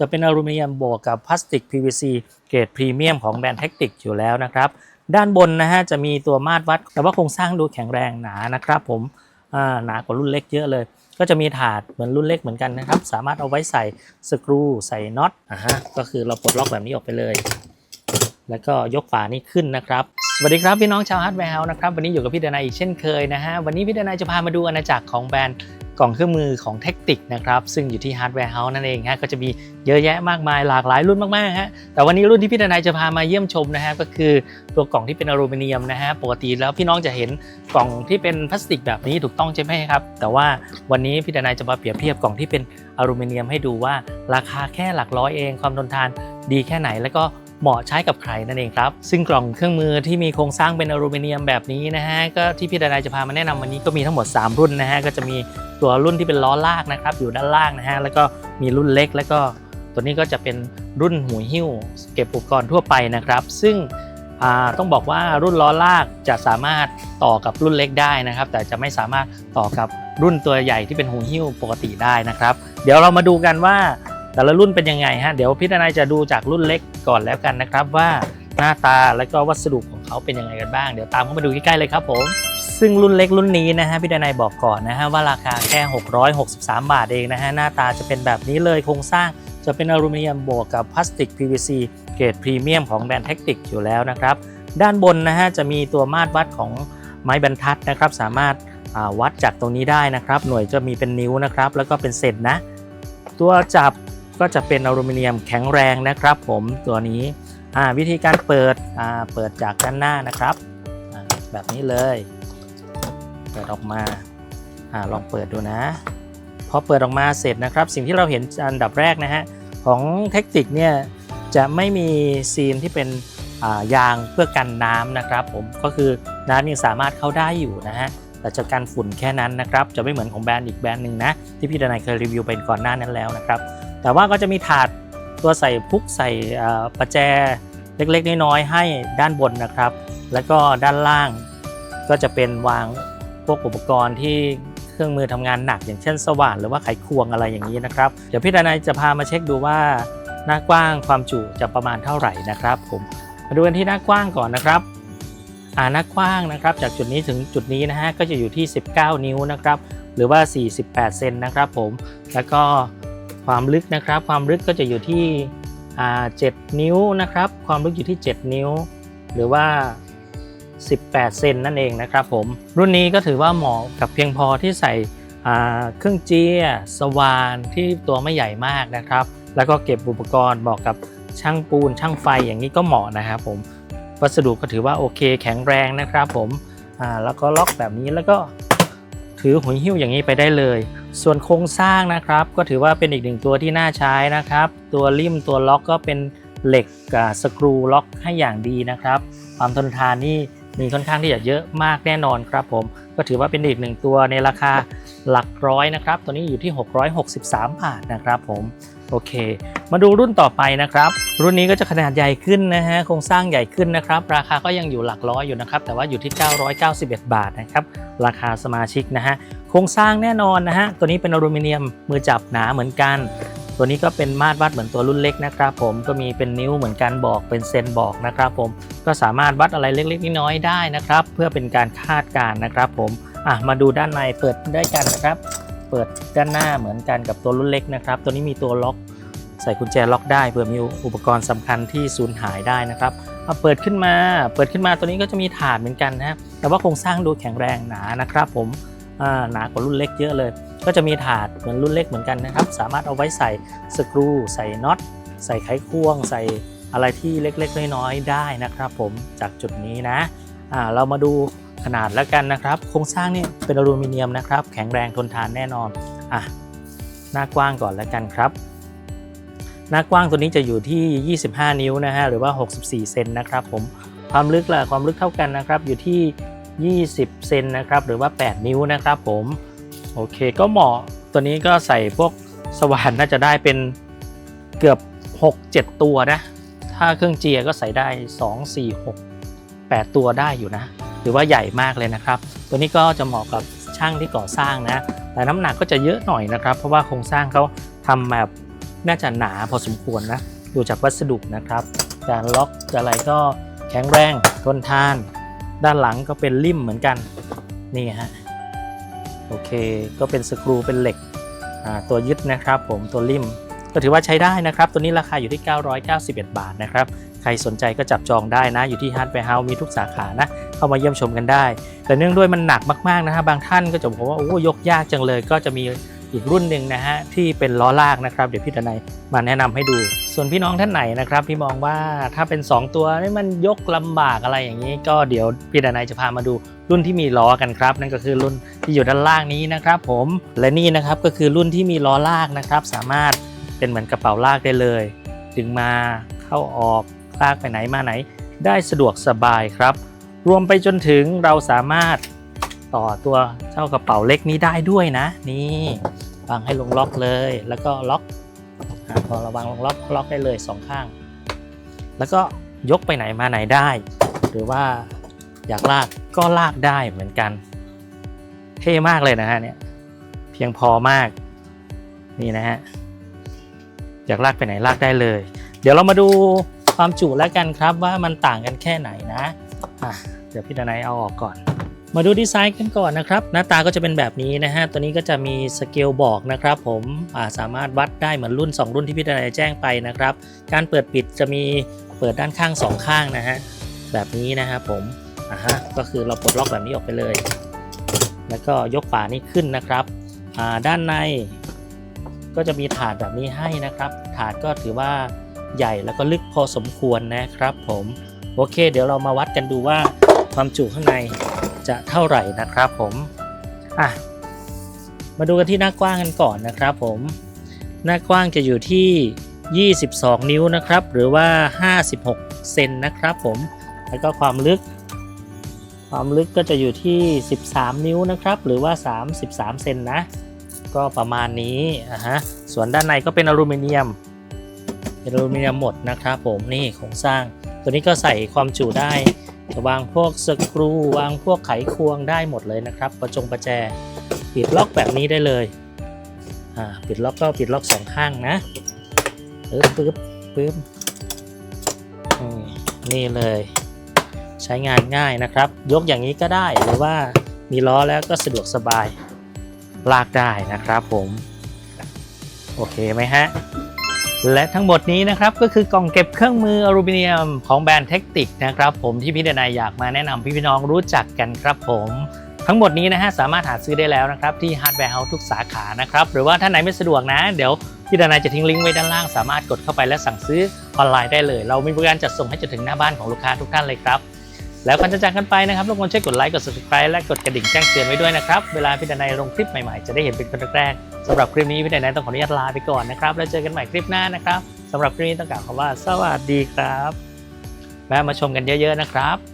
จะเป็นอลูมิเนียมบวกกับพลาสติก PVC เกรดพรีเมียมของแบรนด์เทคติกอยู่แล้วนะครับ ด้านบนนะฮะจะมีตัวมาตรวัด แต่ว่าโครงสร้างดูแข็งแรงหนานะครับผมอ่าหนากว่ารุ่นเล็กเยอะเลย ก็จะมีถาดเหมือนรุ่นเล็กเหมือนกันนะครับ สามารถเอาไว้ใส่สกรูใส่น็อตอ่าฮะก็คือเราปลดล็อกแบบนี้ออกไปเลย แล้วก็ยกฝานี้ขึ้นนะครับสวัสดีครับ พี่น้องชาวฮาร์ดแวร์นะครับ วันนี้อยู่กับพี่เดนายอีกเช่นเคยนะฮะ วันนี้พี่เดนายจะพามาดูอาณาจักรของแบรนด์ กล่องเครื่องมือของเทคติกนะครับซึ่งอยู่ที่ฮาร์ดแวร์เฮาส์นั่นเองฮะก็จะมีเยอะแยะมากมายหลากหลายรุ่นมากๆฮะแต่วันนี้รุ่นที่พี่เดนายจะพามาเยี่ยมชมนะฮะก็คือตัวกล่องที่เป็นอลูมิเนียมนะฮะปกติแล้วพี่น้องจะเห็นกล่องที่เป็นพลาสติกแบบนี้ถูกต้องใช่ไหมครับแต่ว่าวันนี้พี่เดนายจะมาเปรียบเทียบกล่องที่เป็นอลูมิเนียมให้ดูว่าราคาแค่หลักร้อยเองความทนทานดีแค่ไหนแล้วก็ เหมาะใช้กับใครนั่นเองครับ ซึ่งกล่องเครื่องมือที่มีโครงสร้างเป็นอลูมิเนียมแบบนี้นะฮะก็ที่พี่ดานายจะพามาแนะนำวันนี้ก็มีทั้งหมด 3 รุ่นนะฮะก็จะมีตัวรุ่นที่เป็นล้อลากนะครับอยู่ด้านล่างนะฮะแล้วก็มีรุ่นเล็กแล้วก็ตัวนี้ก็จะเป็นรุ่นหูหิ้ว เก็บอุปกรณ์ทั่วไปนะครับ ซึ่งต้องบอกว่ารุ่นล้อลากจะสามารถต่อกับรุ่นเล็กได้นะครับ แต่จะไม่สามารถต่อกับรุ่นตัวใหญ่ที่เป็นหูหิ้วปกติได้นะครับ เดี๋ยวเรามาดูกันว่า แต่ละรุ่นเป็นยังไงฮะเดี๋ยวพี่ทนายจะดูจากรุ่นเล็กก่อนแล้วกันนะครับ ว่าหน้าตาและก็วัสดุของเขาเป็นยังไงกันบ้างเดี๋ยวตามเข้ามาดูใกล้ๆเลยครับผมซึ่งรุ่นเล็กรุ่นนี้นะฮะพี่ทนายบอกก่อนนะฮะว่าราคาแค่ 663 บาทเองนะฮะหน้าตาจะเป็นแบบนี้เลยโครงสร้างจะเป็นอลูมิเนียมบวกกับพลาสติก PVC เกรดพรีเมียมของแบรนด์เทคติกอยู่แล้วนะครับ ด้านบนนะฮะจะมีตัวมาตรวัดของไม้บรรทัดนะครับ สามารถาวัดจากตรงนี้ได้นะครับ หน่วยจะมีเป็นนิ้วนะครับ แล้วก็เป็นเซนนะ ตัวจับ ก็จะเป็นอลูมิเนียมแข็งแรงนะครับ ผมตัวนี้วิธีการเปิดเปิดจากด้านหน้านะครับ แบบนี้เลย เปิดออกมาอลองเปิดดูนะพอเปิดออกมาเสร็จนะครับ สิ่งที่เราเห็นอันดับแรกนะฮะของเทคนิคเนี่ยจะไม่มีซีนที่เป็นยางเพื่อกันน้ำนะครับ ผมก็คือน้ำยังสามารถเข้าได้อยู่นะฮะแต่จะกันฝุ่นแค่นั้นนะครับ จะไม่เหมือนของแบรนด์อีกแบรนด์หนึ่งนะ ที่พี่ดนายเคยรีวิวไปก่อนหน้านั้นแล้วนะครับ แต่ว่าก็จะมีถาดตัวใส่พุกใส่ประแจเล็กๆ น้อยๆให้ด้านบนนะครับ แล้วก็ด้านล่างก็จะเป็นวางพวกอุปกรณ์ที่เครื่องมือทำงานหนัก อย่างเช่นสว่านหรือว่าไขควงอะไรอย่างนี้นะครับ เดี๋ยวพี่ดานายจะพามาเช็คดูว่าหน้ากว้างความจุจะประมาณเท่าไหร่นะครับ ผมมาดูกันที่หน้ากว้างก่อนนะครับอ่าหน้ากว้างนะครับ จากจุดนี้ถึงจุดนี้นะฮะก็จะอยู่ที่ 19 นิ้วนะครับ หรือว่า 48 เซนนะครับ ผมแล้วก็ ความลึกนะครับ ความลึกก็จะอยู่ที่อ่า7นิ้วนะครับ ความลึกอยู่ที่ 7 นิ้ว หรือว่า 18 เซนนั่นเองนะครับผม รุ่นนี้ก็ถือว่าเหมาะกับเพียงพอที่ใส่เครื่องเจียสว่านที่ตัวไม่ใหญ่มากนะครับ แล้วก็เก็บอุปกรณ์บอกกับช่างปูนช่างไฟอย่างนี้ก็เหมาะนะครับผมวัสดุก็ถือว่าโอเคแข็งแรงนะครับผมแล้วก็ล็อกแบบนี้แล้วก็ถือหุยหิ้วอย่างนี้ไปได้เลย ส่วนโครงสร้างนะครับ ก็ถือว่าเป็นอีกหนึ่งตัวที่น่าใช้นะครับ ตัวริมตัวล็อกก็เป็นเหล็กกับสกรูล็อกให้อย่างดีนะครับ ความทนทานนี่มีค่อนข้างที่จะเยอะมากแน่นอนครับผม ก็ถือว่าเป็นอีกหนึ่งตัวในราคาหลักร้อยนะครับ ตัวนี้อยู่ที่ 663 บาทนะครับผมโอเค มาดูรุ่นต่อไปนะครับ รุ่นนี้ก็จะขนาดใหญ่ขึ้นนะฮะโครงสร้างใหญ่ขึ้นนะครับ ราคาก็ยังอยู่หลักร้อยอยู่นะครับ แต่ว่าอยู่ที่ 991 บาทนะครับ ราคาสมาชิกนะฮะ โครงสร้างแน่นอนนะฮะ ตัวนี้เป็นอลูมิเนียมมือจับหนาเหมือนกัน ตัวนี้ก็เป็นมาตรวัดเหมือนตัวรุ่นเล็กนะครับผม ก็มีเป็นนิ้วเหมือนกันบอกเป็นเซนบอกนะครับผม ก็สามารถวัดอะไรเล็กๆน้อยๆได้นะครับ เพื่อเป็นการคาดการณ์นะครับผม อะมาดูด้านในเปิดได้กันนะครับ เปิดด้านหน้าเหมือนกันกับตัวรุ่นเล็กนะครับ ตัวนี้มีตัวล็อกใส่กุญแจล็อกได้เผื่อมีอุปกรณ์สำคัญที่สูญหายได้นะครับเอาเปิดขึ้นมา เปิดขึ้นมาตัวนี้ก็จะมีถาดเหมือนกันนะแต่ว่าโครงสร้างดูแข็งแรงหนานะครับผม หนากว่ารุ่นเล็กเยอะเลย ก็จะมีถาดเหมือนรุ่นเล็กเหมือนกันนะครับ สามารถเอาไว้ใส่สกรู ใส่น็อต ใส่ไขควง ใส่อะไรที่เล็กๆ น้อยๆ ได้นะครับผมจากจุดนี้นะอ่าเรามาดูขนาดแล้วกันนะครับ โครงสร้างนี่เป็นอลูมิเนียมนะครับ แข็งแรงทนทานแน่นอนอะหน้ากว้างก่อนแล้วกันครับ หน้ากว้างตัวนี้จะอยู่ที่ 25 นิ้วนะฮะหรือว่า 64 เซนนะครับผมความลึกล่ะความลึกเท่ากันนะครับอยู่ที่ 20 เซนนะครับหรือว่า 8 นิ้วนะครับผมโอเคก็เหมาะตัวนี้ก็ใส่พวกสว่านน่าจะได้เป็นเกือบ 6-7 ตัวนะ ถ้าเครื่องเจียก็ใส่ได้ 2 4 6 8 ตัวได้อยู่นะหรือว่าใหญ่มากเลยนะครับ ตัวนี้ก็จะเหมาะกับช่างที่ก่อสร้างนะ แต่น้ำหนักก็จะเยอะหน่อยนะครับ เพราะว่าโครงสร้างเขาทำแบบน่าจะหนาพอสมควรนะ ดูจากวัสดุนะครับ การล็อกอะไรก็แข็งแรงทนทาน ด้านหลังก็เป็นริ่มเหมือนกันนี่ฮะโอเคก็เป็นสกรูเป็นเหล็กตัวยึดนะครับ ผมตัวริ่มก็ถือว่าใช้ได้นะครับ ตัวนี้ราคาอยู่ที่ 991 บาทนะครับ ใครสนใจก็จับจองได้นะ อยู่ที่ฮาร์ดแวร์เฮาส์มีทุกสาขานะ เข้ามาเยี่ยมชมกันได้ แต่เนื่องด้วยมันหนักมากๆนะฮะบางท่านก็จะบอกว่าโอ้ยกยากจังเลยก็จะมี อีกรุ่นหนึ่งนะฮะที่เป็นล้อลากนะครับ เดี๋ยวพี่ตนายมาแนะนำให้ดู ส่วนพี่น้องท่านไหนนะครับที่มองว่าถ้าเป็น 2 ตัวนี่มันยกลำบากอะไรอย่างนี้ ก็เดี๋ยวพี่ตนายจะพามาดูรุ่นที่มีล้อกันครับ นั่นก็คือรุ่นที่อยู่ด้านล่างนี้นะครับ ผมและนี่นะครับก็คือรุ่นที่มีล้อลากนะครับ สามารถเป็นเหมือนกระเป๋าลากได้เลยดึงมาเข้าออกลากไปไหนมาไหน ได้สะดวกสบายครับ รวมไปจนถึงเราสามารถต่อตัวเจ้ากระเป๋าเล็กนี้ได้ด้วยนะ นี่ วางให้ลงล็อกเลย แล้วก็ล็อกอพอระวังลงล็อกล็อกได้เลยสองข้าง แล้วก็ยกไปไหนมาไหนได้ หรือว่าอยากลากก็ลากได้เหมือนกัน เท่มากเลยนะฮะเนี่ยเพียงพอมากนี่นะฮะอยากลากไปไหนลากได้เลย เดี๋ยวเรามาดูความจุแล้วกันครับว่ามันต่างกันแค่ไหนนะอะเดี๋ยวพี่ดนัยเอาออกก่อน มาดูดีไซน์กันก่อนนะครับ หน้าตาก็จะเป็นแบบนี้นะฮะ ตัวนี้ก็จะมีสเกลบอกนะครับผมาสามารถวัดได้เหมือนรุ่น 2 รุ่นที่พี่ดนัยแจ้งไปนะครับ การเปิดปิดจะมีเปิดด้านข้าง 2 ข้างนะฮะ แบบนี้นะครับผมอ่าฮะก็คือเราปลดล็อกแบบนี้ออกไปเลย แล้วก็ยกฝานี้ขึ้นนะครับอ่าด้านในก็จะมีถาดแบบนี้ให้นะครับ ถาดก็ถือว่าใหญ่แล้วก็ลึกพอสมควรนะครับผม โอเค เดี๋ยวเรามาวัดกันดูว่าความจุข้างใน จะเท่าไหร่นะครับผมอะมาดูกันที่หน้ากว้างกันก่อนนะครับผม หน้ากว้างจะอยู่ที่ 22 นิ้วนะครับ หรือว่า 56 เซนนะครับผม แล้วก็ความลึก ความลึกก็จะอยู่ที่ 13 นิ้วนะครับ หรือว่า 33 เซนนะ ก็ประมาณนี้อะฮะ ส่วนด้านในก็เป็นอลูมิเนียม เป็นอลูมิเนียมหมดนะครับผม นี่โครงสร้าง ตัวนี้ก็ใส่ความจุได้ จะวางพวกสกรูวางพวกไขควงได้หมดเลยนะครับ ประจงประแจปิดล็อกแบบนี้ได้เลยปิดล็อกก็ปิดล็อกสองข้างนะปึ๊บปึ๊บปึ๊บนี่เลย ใช้งานง่ายนะครับ ยกอย่างนี้ก็ได้หรือว่ามีล้อแล้วก็สะดวกสบายลากได้นะครับผม โอเคไหมฮะ และทั้งหมดนี้นะครับก็คือกล่องเก็บเครื่องมืออลูมิเนียมของแบรนด์เทคติกนะครับผมที่พี่เดนายอยากมาแนะนำพี่พี่น้องรู้จักกันครับผมทั้งหมดนี้นะฮะสามารถหาซื้อได้แล้วนะครับที่ฮาร์ดแวร์เฮาส์ทุกสาขานะครับหรือว่าท่านไหนไม่สะดวกนะ เดี๋ยวพี่เดนายจะทิ้งลิงก์ไว้ด้านล่าง สามารถกดเข้าไปและสั่งซื้อออนไลน์ได้เลย เรามีบริการจัดส่งให้จนถึงหน้าบ้านของลูกค้าทุกท่านเลยครับ แล้วกันจะจากกันไปนะครับรบกวนช่วยกดไลค์กด subscribe และกดกระดิ่งแจ้งเตือนไว้ด้วยนะครับเวลาพี่ดนายลงคลิปใหม่ๆ จะได้เห็นเป็นคนแรกๆสำหรับคลิปนี้พี่ดนายต้องขออนุญาตลาไปก่อนนะครับแล้วเจอกันใหม่คลิปหน้านะครับสำหรับคลิปนี้ต้องกล่าวคำว่าสวัสดีครับแวะมาชมกันเยอะ ๆ นะครับ